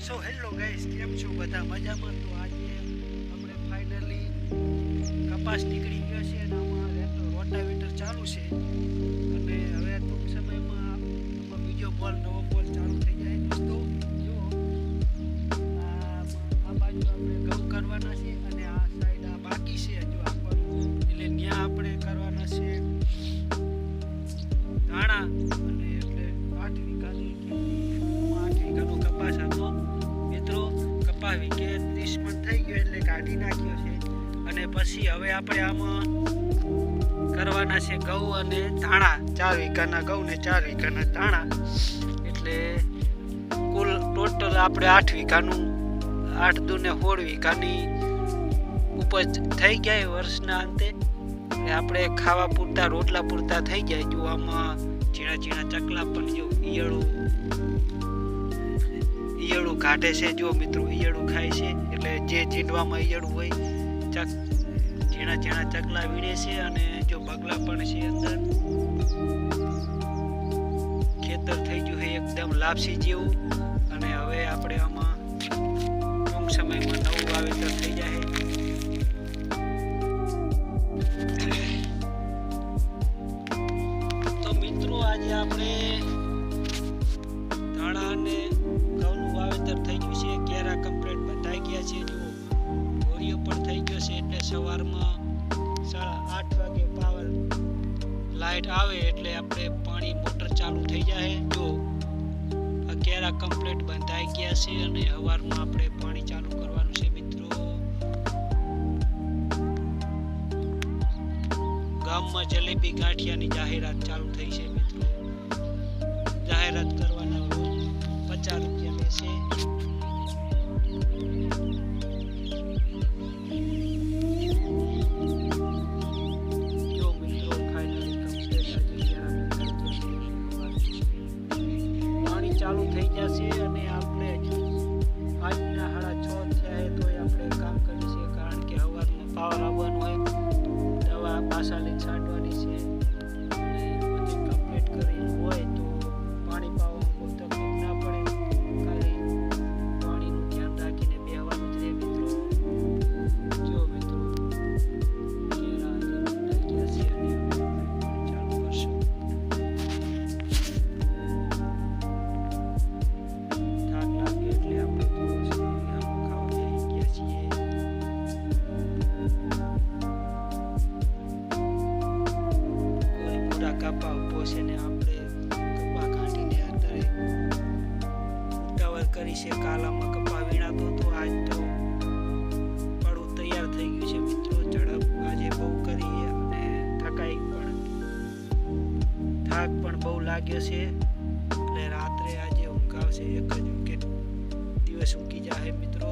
So hello guys કેમ છો બધા? મજામાં તો આજે આપણે ફાઇનલી કપાસ નીકળી ગયો છે અને આમાં રોટાવેટર ચાલુ છે. અને હવે ટૂંક સમયમાં બીજો બોલ નવો બોલ ચાલુ થઈ જાય. દોસ્તો જો આ બાજુ આપણે ઘઉં કરવાના છે અને આ સાઈડ આ બાકી છે હજુ આપણું એટલે ત્યાં આપણે કરવાના છે ધાણા. કપાસ કે ત્રીસ થઈ ગયો એટલે કાઢી નાખ્યો છે. અને પછી હવે આપણે આમાં કરવાના છે ઘઉં અને ધાણા. ચાર વીઘાના ઘઉં ને ચાર વીઘાના ધાણા. એટલે કુલ ટોટલ આપણે આઠ વીઘાનું, આઠ દુ ને સોળ વીઘાની ઉપજ થઈ જાય વર્ષના અંતે. આપણે ખાવા પૂરતા, રોટલા પૂરતા થઈ જાય. જો આમાં ઝીણા ઝીણા ચકલા પણ જો ઈયળું ઈયળું કાઢે છે, જો મિત્રો ઈયળું ખાય છે, એટલે જે જીંડવામાં ઈયળું હોય, ચક, ઝીણા ઝીણા ચકલા વીણે છે અને જો બગલા પણ છે અંદર, ખેતર થઈ ગયું છે, એકદમ લાપસી જેવું. અને હવે આપણે આમાં ટૂંક સમયમાં નવું વાવેતર થઈ જાય. સવારમાં સાડા આઠ વાગે પાવર લાઇટ આવે એટલે આપણે પાણી મોટર ચાલુ થઈ જાય. જો કેરા કમ્પ્લીટ બંધાઈ ગયા છે અને સવારમાં આપણે પાણી ચાલુ કરવાનું છે મિત્રો. ગામમાં જલેબી ગાંઠિયાની જાહેરાત ચાલુ થઈ છે મિત્રો. જાહેરાત કરવાના કપા ઊભો છે ને આપણે કપા કાઢીને અત્યારે ઉતાવળ કરી છે, કાલામાં કપા વીણાતો તો આજ તો પડું તૈયાર થઈ ગયું છે મિત્રો, ઝડપ. આજે બહુ કરી અને થકાઈ પણ થાક પણ બહુ લાગ્યો છે. એટલે રાત્રે આજે ઊંઘ આવશે, એક જ વિકેટ દિવસ ઊંઘી જાય મિત્રો.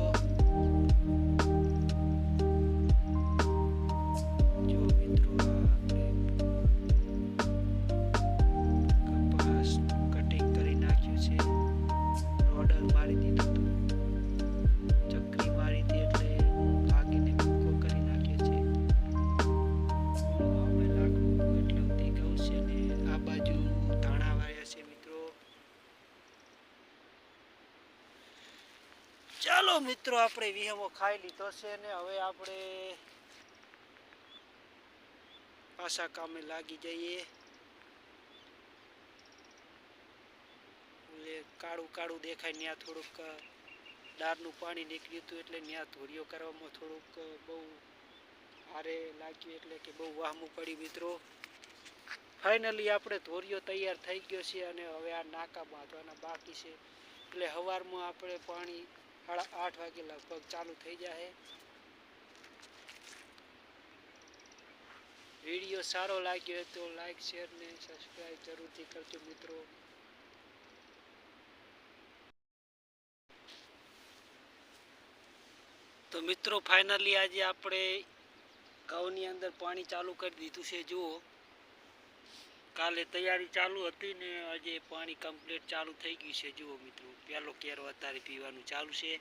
ચાલો મિત્રો, આપણે વિહમો ખાઈ લીધો છે ને હવે આપણે પાછા કામે લાગી જઈએ. એટલે કાળું કાળું દેખાય ત્યાં થોડુંક દાળનું પાણી નીકળ્યું હતું એટલે ત્યાં ધોળીઓ કરવામાં થોડુંક બહુ હારે લાગ્યું એટલે કે બહુ વાહમું પડ્યું મિત્રો. ફાઇનલી આપણે ધોરીઓ તૈયાર થઈ ગયો છે અને હવે આ નાકા બાંધવાના બાકી છે. એટલે સવારમાં આપણે પાણી સાડા આઠ વાગે લગભગ ચાલુ થઈ જાય વીડિયો સારો લાગ્યો હોય તો લાઈક શેર ને સબસ્ક્રાઈબ જરૂરથી કરજો મિત્રો। તો મિત્રો ફાઇનલી આજે આપણે ઘઉંની અંદર પાણી ચાલુ કરી દીધું છે, જુઓ। કાલે તૈયારી ચાલુ હતી ને આજે પાણી કમ્પ્લીટ ચાલુ થઈ ગયું છે, જુઓ મિત્રો। પહેલો કેરો અત્યારે પીવાનું ચાલુ છે.